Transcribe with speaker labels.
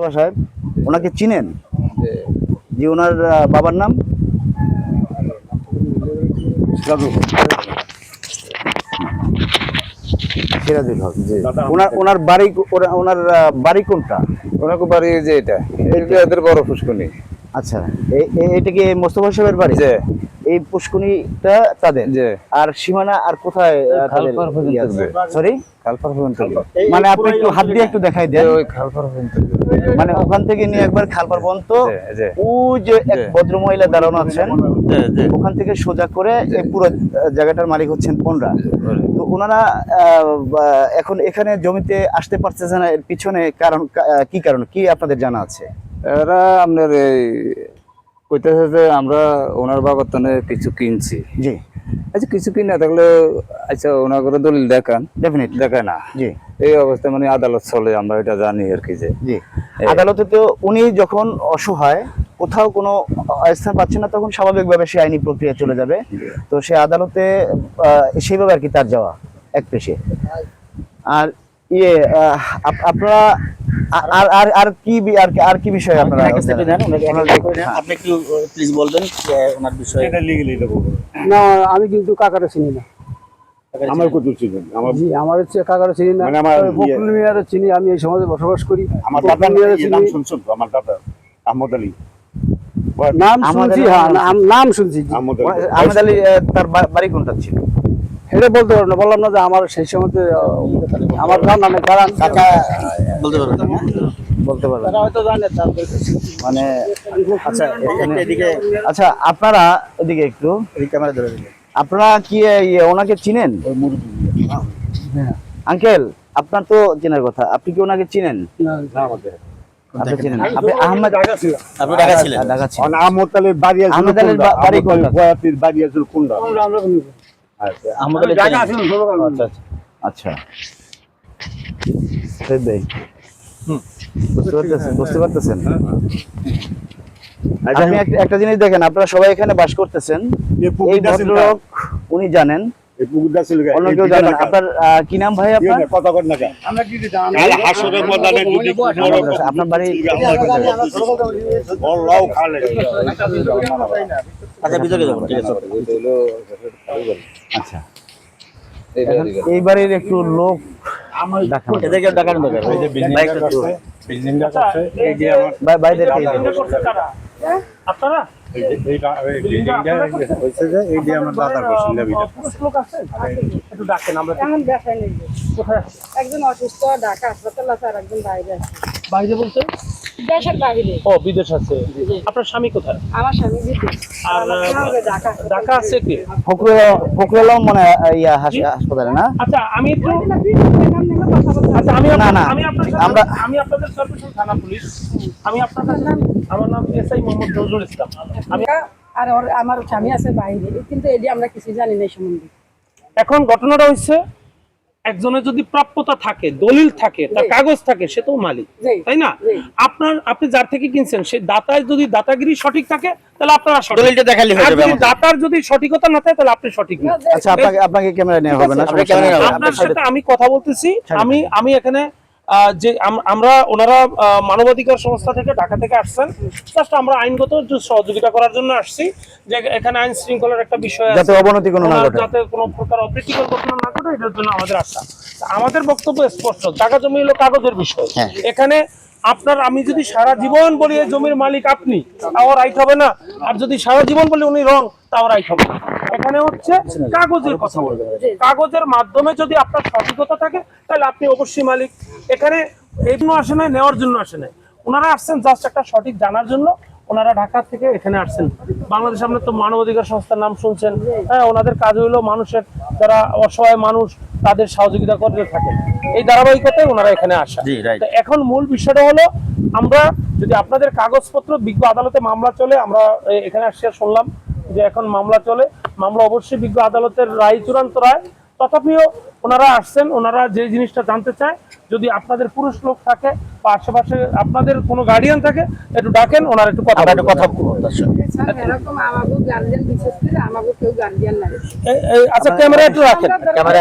Speaker 1: মোস্তফা সাহেব ওনাকে চিনেন? যে ওনার বাবার নাম? সিরাজুল হক জি। ওনার ওনার বাড়ি ওনার বাড়ি কোনটা?
Speaker 2: ওনাকে বাড়ি যে এটা। এটা এদের বড় ফুসকুনি।
Speaker 1: আচ্ছা এটা কি মোস্তফা সাহেবের বাড়ি? এই পুষ্কুনিটা তাদের? আর সীমানা আর কোথায়। সরি
Speaker 2: খালপার পর্যন্ত।
Speaker 1: মানে আপনি একটু হাত দিয়ে একটু দেখাই দেন।
Speaker 2: ওই খালপার পর্যন্ত।
Speaker 1: মানে ওখান থেকে নিয়ে একবার খালপার পর্যন্ত। ও যে এক ভদ্র মহিলা দাঁড়ানো আছেন। ওখান থেকে সোজা করে এই পুরো জায়গাটার মালিক হচ্ছেন পনরা তো ওনারা আহ, এখন এখানে জমিতে আসতে পারতেছে না এর পিছনে কারণ কি কারণ? কি আপনাদের জানা আছে?
Speaker 2: এরা আপনার এই কইতেছে যে আমরা ওনার বাগতনে কিছু কিনছি।
Speaker 1: জি।
Speaker 2: আচ্ছা কিছু কিনা থাকলে আচ্ছা ওনার করে দলিল দেখান।
Speaker 1: ডেফিনেটলি
Speaker 2: দেখায় না।
Speaker 1: জি।
Speaker 2: এই অবস্থায় মানে আদালত চলে আমরা এটা জানি আর কি যে।
Speaker 1: জি। আদালতে তো উনি যখন অসহায় কোথাও কোনো স্থান পাচ্ছে না তখন স্বাভাবিকভাবে সে আইনি প্রক্রিয়া চলে যাবে। তো সে আদালতে সেইভাবে আর কি তার যাওয়া এক পেশে। আর ইয়ে আপ- আপনারা আর আর আর কি আর আর কি বিষয় আপনারা
Speaker 3: আপনি একটু প্লিজ বলবেন যে ওনার বিষয়ে।
Speaker 4: না আমি কিন্তু কাকারে চিনি না।
Speaker 5: আমার কত ছিলেন আমার
Speaker 4: জি আমার হচ্ছে কাকারে চিনি না।
Speaker 5: আমার
Speaker 4: তবে বকুল মিয়ারে চিনি আমি এই সমাজে বসবাস করি।
Speaker 5: আমার দাদা ইয়ে নাম শুনছেন আমার দাদা আহমদ আলী।
Speaker 4: নাম
Speaker 1: আমাদের
Speaker 4: শুনছি হ্যাঁ নাম-
Speaker 5: আহমদ আলী।
Speaker 1: তার বাড়ি কোনটা ছিল?
Speaker 4: এটা বলতে পারব না বললাম না যে আমার সেই সময় আমার কারণ
Speaker 1: কাকা
Speaker 3: বলতে পারবেন না।
Speaker 1: বলতে পারবেন
Speaker 4: হয়তো জানে
Speaker 1: মানে আচ্ছা
Speaker 3: এদিকে
Speaker 1: আচ্ছা আপনারা এদিকে একটু।
Speaker 3: ক্যামেরা ধরে
Speaker 1: আপনারা কি ইয়ে, ওনাকে চিনেন? আঙ্কেল আপনার তো চেনার কথা। আপনি কি ওনাকে চিনেন?
Speaker 4: না,
Speaker 1: আপনি চিনেন আহমেদ
Speaker 5: আলীর বাড়ি আছে
Speaker 1: বাড়ি কোনটা? আচ্ছা আচ্ছা আচ্ছা বুঝতে পারতেছেন একটা- জিনিস দেখেন আপনারা সবাই এখানে বাস করতেছেন
Speaker 5: এই
Speaker 1: ভদ্রলোক উনি জানেন কি নাম ভাই আপনার
Speaker 5: কথা কর না কেন
Speaker 4: আমরা কি জানি?
Speaker 5: কাল হাসরের ময়দানে যদি বড়
Speaker 1: আচ্ছা, আপনার বাড়ি
Speaker 3: আচ্ছা ভিতরে যাব ঠিক আছে
Speaker 1: আচ্ছা।
Speaker 2: এই
Speaker 1: বাড়ির একটু লোক
Speaker 6: একজন অসুস্থ ঢাকা হাসপাতাল আছে আর একজন বাইরে আছে।
Speaker 7: বাইরে বলতে
Speaker 6: দেশের বাইরে
Speaker 7: ও বিদেশ আছে। আপনার স্বামী কোথায়?
Speaker 6: আমার স্বামী বিদেশ।
Speaker 7: আর
Speaker 6: ঢাকা
Speaker 7: ঢাকা আছে কি?
Speaker 1: ফখরুল আলম মনে ইয়া হাসপাতালে না?
Speaker 7: আচ্ছা আমি একটু আচ্ছা আমি
Speaker 1: না, না,
Speaker 7: আমি আপনার সাথে-
Speaker 1: আমরা-
Speaker 7: আমি আপনাদের সর্বশেষ থানা পুলিশ। আমি আপনার কাছে আমার নাম এস আই মোহাম্মদ নজরুল ইসলাম। আমি
Speaker 6: আর আমার স্বামী আছে বাইরে। কিন্তু এটি আমরা কিছু জানি না সম্বন্ধে।
Speaker 7: এখন ঘটনাটা হচ্ছে একজনের যদি প্রাপ্যতা থাকে দলিল থাকে তার কাগজ থাকে সে তো মালিক তাই না? আপনার আপনি যার থেকে কিনছেন সেই দাতায় যদি দাতাগিরি সঠিক থাকে তাহলে আপনার
Speaker 3: দলিলটা দেখালি হয়ে যাবে।
Speaker 7: দাতার যদি সঠিকতা না থাকে তাহলে আপনি সঠিক না।
Speaker 1: আচ্ছা আপনাকে আপনাকে ক্যামেরা নেওয়া হবে না
Speaker 7: আপনার সাথে আমি কথা বলতেছি আমি আমি এখানে যে আমরা ওনারা আহ, মানবাধিকার সংস্থা থেকে ঢাকা থেকে আসছেন। জাস্ট আমরা আইনগত সহযোগিতা করার জন্য আসছি। যে এখানে আইন শৃঙ্খলার একটা বিষয় আছে।
Speaker 1: যাতে অবনতি কোনো না ঘটে।
Speaker 7: যাতে কোনো প্রকার অপ্রীতিকর ঘটনা না ঘটে এটার জন্য আমাদের আশা আমাদের বক্তব্য স্পষ্ট। টাকা জমি হলো কাগজের বিষয়।
Speaker 3: হ্যাঁ।
Speaker 7: এখানে আপনার আমি যদি সারা জীবন বলি এই জমির মালিক আপনি তাও রাইট হবে না। আর যদি সারা জীবন বলি উনি রং তাও রাইট হবে না। এখানে হচ্ছে কাগজের কথা। বলতে কাগজের মাধ্যমে যদি আপনার সঠিকতা থাকে তাহলে আপনি অবশ্যই মালিক। এখানে এই জন্য আসে নাই নেওয়ার জন্য আসে নাই। ওনারা আসছেন জাস্ট একটা সঠিক জানার জন্য। ওনারা ঢাকা থেকে এখানে আসছেন। বাংলাদেশ আপনার তো মানবাধিকার সংস্থার নাম শুনছেন। হ্যাঁ ওনাদের কাজ হলো মানুষের যারা অসহায় মানুষ তাদের সহযোগিতা করতে থাকে এই ধারাবাহিকতায় ওনারা এখানে আসা। এখন মূল বিষয়টা হলো আমরা যদি আপনাদের কাগজপত্র বিজ্ঞ আদালতে মামলা চলে আমরা এখানে আসিয়া শুনলাম যে এখন মামলা চলে। মামলা অবশ্যই বিজ্ঞ আদালতের রায় চূড়ান্ত রায়। তথাপিও ওনারা আসছেন ওনারা যে জিনিসটা জানতে চায় যদি আপনাদের পুরুষ লোক থাকে বা আশেপাশে আপনাদের কোনো গার্ডিয়ান থাকে একটু ডাকেন ওনার একটু কথা
Speaker 3: বলুন একটু। কথা
Speaker 7: এই- আচ্ছা। ক্যামেরা একটু রাখেন।
Speaker 3: ক্যামেরা